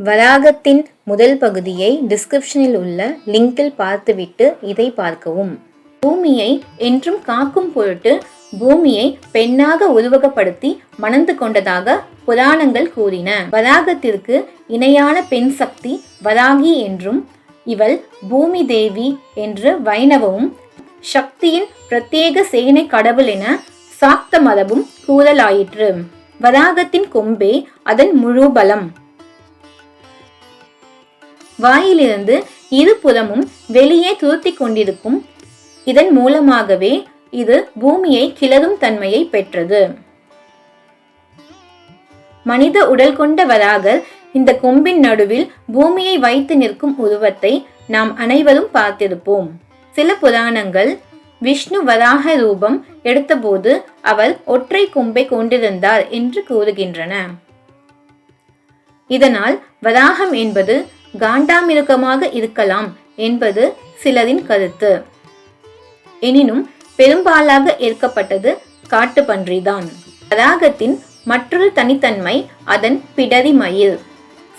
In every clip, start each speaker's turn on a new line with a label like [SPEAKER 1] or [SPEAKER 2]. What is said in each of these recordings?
[SPEAKER 1] வராகத்தின் முதல் பகுதியை டிஸ்கிரிப்ஷனில் உள்ள லிங்கில் பார்த்துவிட்டு இதை பார்க்கவும். பூமியை என்றும் காக்கும் பொருட்டு பூமியை பெண்ணாக உருவகப்படுத்தி மணந்து கொண்டதாக புராணங்கள் கூறின. வராகத்திற்கு இணையான பெண் சக்தி வராகி என்றும் இவள் பூமி தேவி என்று வைணவமும் சக்தியின் பிரத்யேக சேனை கடவுள் என சாக்த மரபும் கூறலாயிற்று. வராகத்தின் கொம்பே அதன் முழு பலம். வாயிலிருந்து இருபுறமும் வெளியே துருத்தி கொண்டிருக்கும். இதன் மூலமாகவே இது பூமியை கிளறும் தன்மையை பெற்றது. மனித உடல் கொண்ட வராகர் இந்த கொம்பின் நடுவில் பூமியை வைத்து நிற்கும் உருவத்தை நாம் அனைவரும் பார்த்திருப்போம். சில புராணங்கள் விஷ்ணு வராக ரூபம் எடுத்தபோது அவர் ஒற்றை கொம்பை கொண்டிருந்தார் என்று கூறுகின்றன. இதனால் வராகம் என்பது காண்டாமிருகமாக இருக்கலாம் என்பது சிலரின் கருத்து. எனினும் பெரும்பாலாக ஏற்கப்பட்டது காட்டுப்பன்றிதான். வராகத்தின் மற்றொரு தனித்தன்மை அதன் பிடரி மயில்.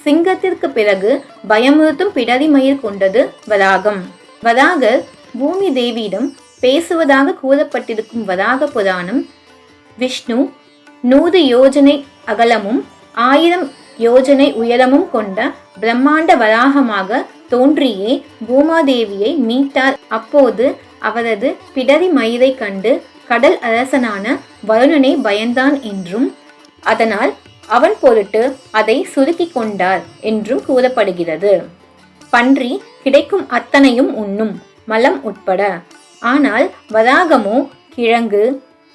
[SPEAKER 1] சிங்கத்திற்கு பிறகு பயமுறுத்தும் பிடரி மயில் கொண்டது வராகம். வராகர் பூமி தேவியிடம் பேசுவதாக கூறப்பட்டிருக்கும் வராக புராணம் விஷ்ணு நூறு யோஜனை அகலமும் ஆயிரம் யோஜனை உயரமும் கொண்ட பிரம்மாண்ட வராகமாக தோன்றியே பூமாதேவியை மீட்டார். அப்போது அவரது பிடரி மயிரை கண்டு கடல் அரசனான வருணனை பயந்தான் என்றும் அதனால் அவன் பொருட்டு அதை சுருக்கி கொண்டார் என்றும் கூறப்படுகிறது. பன்றி கிடைக்கும் அத்தனையும் உண்ணும் மலம் உட்பட. ஆனால் வராகமோ கிழங்கு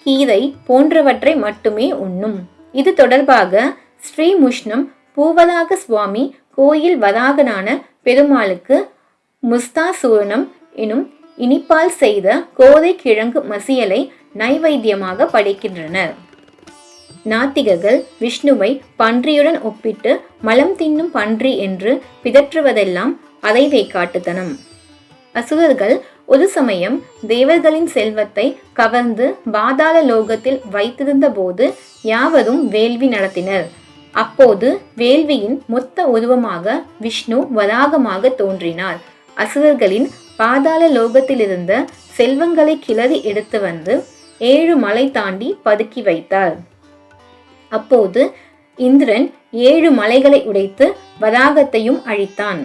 [SPEAKER 1] கீரை போன்றவற்றை மட்டுமே உண்ணும். இது தொடர்பாக ஸ்ரீமுஷ்ணம் பூவலாக சுவாமி கோயில் வராகனான பெருமாளுக்கு முஸ்தாசூரணம் எனும் இனிப்பால் செய்த கோதை கிழங்கு மசியலை நைவேத்தியமாக படைக்கின்றனர். நாத்திகர்கள் விஷ்ணுவை பன்றியுடன் ஒப்பிட்டு மலம் தின்னும் பன்றி என்று பிதற்றுவதெல்லாம் அதை காட்டுத்தனம். அசுரர்கள் ஒரு சமயம் தேவர்களின் செல்வத்தை கவர்ந்து பாதாள லோகத்தில் வைத்திருந்த போது யாவரும் வேள்வி நடத்தினர். அப்போது வேள்வியின் மொத்த உருவமாக விஷ்ணு வராகமாக தோன்றினார். அசுரர்களின் பாதாள லோகத்திலிருந்த செல்வங்களை கிளறி எடுத்து வந்து ஏழு மலை தாண்டி பதுக்கி வைத்தார். அப்போது இந்திரன் ஏழு மலைகளை உடைத்து வராகத்தையும் அழித்தான்.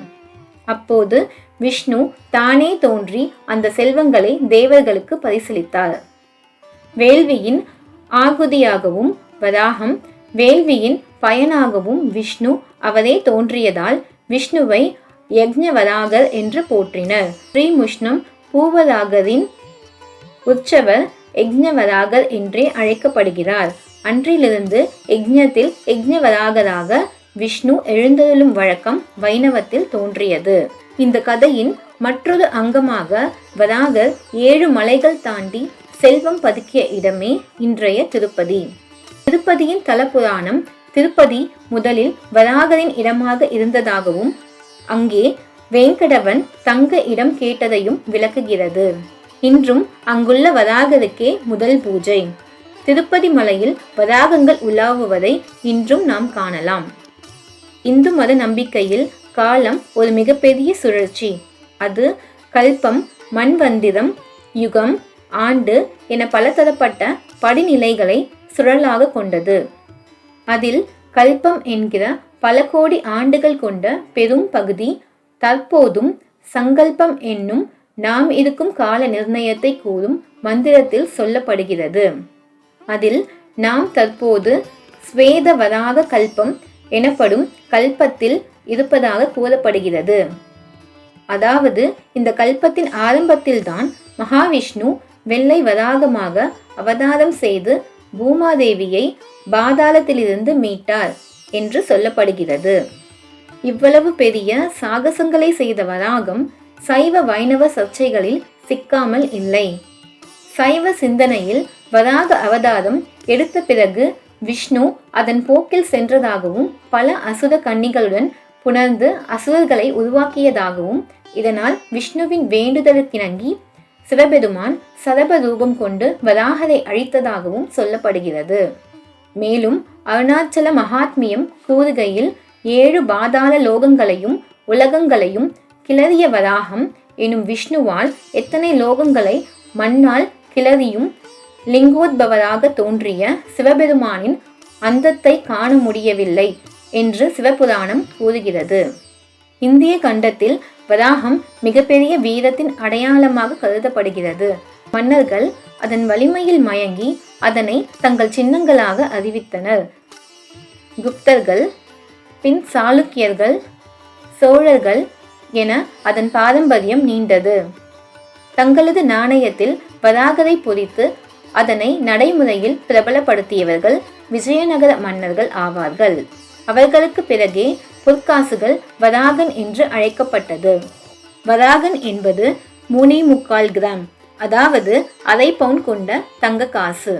[SPEAKER 1] அப்போது விஷ்ணு தானே தோன்றி அந்த செல்வங்களை தேவர்களுக்கு பரிசீலித்தார் வேள்வியின் ஆகுதியாகவும் வராகம் வேள்வியின் பயனாகவும் விஷ்ணு அவரே தோன்றியதால் விஷ்ணுவை யக்ஞவராகர் என்று போற்றினர். ஸ்ரீமுஷ்ணம் பூவராகரின் உற்சவர் யக்ஞவராகர் என்றே அழைக்கப்படுகிறார். அன்றிலிருந்து யக்ஞத்தில் யக்ஞவராகராக விஷ்ணு எழுந்தருளும் வழக்கம் வைணவத்தில் தோன்றியது. இந்த கதையின் மற்றொரு அங்கமாக வராகர் ஏழு மலைகள் தாண்டி செல்வம் பதுக்கிய இடமே இன்றைய திருப்பதி. திருப்பதியின் தலபுராணம் திருப்பதி முதலில் வராகரின் இடமாக இருந்ததாகவும் அங்கே வேங்கடவன் தங்க இடம் கேட்டதையும் விளக்குகிறது. இன்றும் அங்குள்ள வராகருக்கே முதல் பூஜை. திருப்பதி மலையில் வராகங்கள் உலாவுவதை இன்றும் நாம் காணலாம். இந்து மத நம்பிக்கையில் காலம் ஒரு மிகப்பெரிய சுழற்சி. அது கல்பம் மண்வந்திரம் யுகம் ஆண்டு என பலதரப்பட்ட படிநிலைகளை சுழலாக கொண்டது. அதில் கல்பம் என்கிற பல கோடி ஆண்டுகள் கொண்ட பெரும் பகுதி தற்போதும் சங்கல்பம் என்னும் நாம் இருக்கும் கால நிர்ணயத்தை கூறும் மந்திரத்தில் சொல்லப்படுகிறது. அதில் நாம் தற்போது ஸ்வேத வராக கல்பம் எனப்படும் கல்பத்தில் இருப்பதாக கூறப்படுகிறது. அதாவது இந்த கல்பத்தின் ஆரம்பத்தில்தான் மகாவிஷ்ணு வெள்ளை வராகமாக அவதாரம் செய்து பூமாதேவியை பாதாளத்திலிருந்து மீட்டார் என்று சொல்லப்படுகிறது. இவ்வளவு பெரிய சாகசங்களை செய்த வராகம் சைவ வைணவ சர்ச்சைகளில் சிக்காமல் இல்லை. சைவ சிந்தனையில் வராக அவதாரம் எடுத்த பிறகு விஷ்ணு அதன் போக்கில் சென்றதாகவும் பல அசுர கன்னிகளுடன் புணர்ந்து அசுரர்களை உருவாக்கியதாகவும் இதனால் விஷ்ணுவின் வேண்டுதலுக்கிணங்கி சிவபெருமான் சரப ரூபம் கொண்டு வராகரை அழித்ததாகவும் சொல்லப்படுகிறது. மேலும் அருணாச்சல மகாத்மியம் கூறுகையில் ஏழு பாதாள லோகங்களையும் உலகங்களையும் கிளறிய வராகம் எனும் விஷ்ணுவால் எத்தனை லோகங்களை மண்ணால் கிளறியும் லிங்கோத்பவராக தோன்றிய சிவபெருமானின் அந்தத்தை காண முடியவில்லை என்று சிவபுராணம் கூறுகிறது. இந்திய கண்டத்தில் வராகம் மிகப்பெரிய வீரத்தின் அடையாளமாக கருதப்படுகிறது. மன்னர்கள் அதன் வலிமையில் மயங்கி அதனை தங்கள் சின்னங்களாக அறிவித்தனர். குப்தர்கள் பின் சாளுக்கியர்கள் சோழர்கள் என அதன் பாரம்பரியம் நீண்டது. தங்களது நாணயத்தில் வராகரை பொறித்து அதனை நடைமுறையில் பிரபலப்படுத்தியவர்கள் விஜயநகர மன்னர்கள் ஆவார்கள். அவர்களுக்கு பிறகே பொற்காசுகள் வராகன் என்று அழைக்கப்பட்டது. வராகன் என்பது மூணே முக்கால் கிராம் அதாவது அரை பவுன் கொண்ட தங்க காசு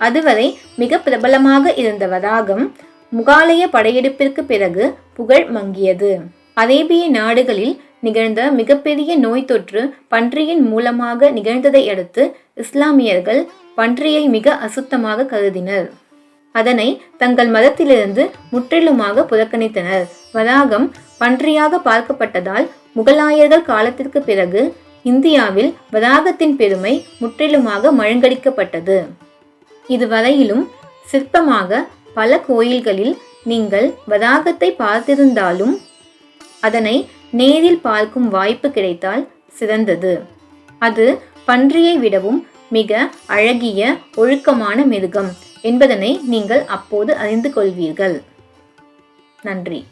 [SPEAKER 1] அதுவரை மிக பிரபலமாக இருந்த வராகம் முகாலய படையெடுப்பிற்கு பிறகு புகழ் மங்கியது. அரேபிய நாடுகளில் நிகழ்ந்த மிகப்பெரிய நோய் தொற்று பன்றியின் மூலமாக நிகழ்ந்ததை அடுத்து இஸ்லாமியர்கள் பன்றியை மிக அசுத்தமாக கருதினர். அதனை தங்கள் மதத்திலிருந்து முற்றிலுமாக புறக்கணித்தனர். வராகம் பன்றியாக பார்க்கப்பட்டதால் முகலாயர்கள் காலத்திற்கு பிறகு இந்தியாவில் வராகத்தின் பெருமை முற்றிலுமாக மழுங்கடிக்கப்பட்டது. இதுவரையிலும் சிற்பமாக பல கோயில்களில் நீங்கள் வராகத்தை பார்த்திருந்தாலும் அதனை நேரில் பார்க்கும் வாய்ப்பு கிடைத்தால் சிறந்தது. அது பன்றியை விடவும் மிக அழகிய ஒழுக்கமான மிருகம். என்பதனை நீங்கள் அப்போது அறிந்து கொள்வீர்கள். நன்றி.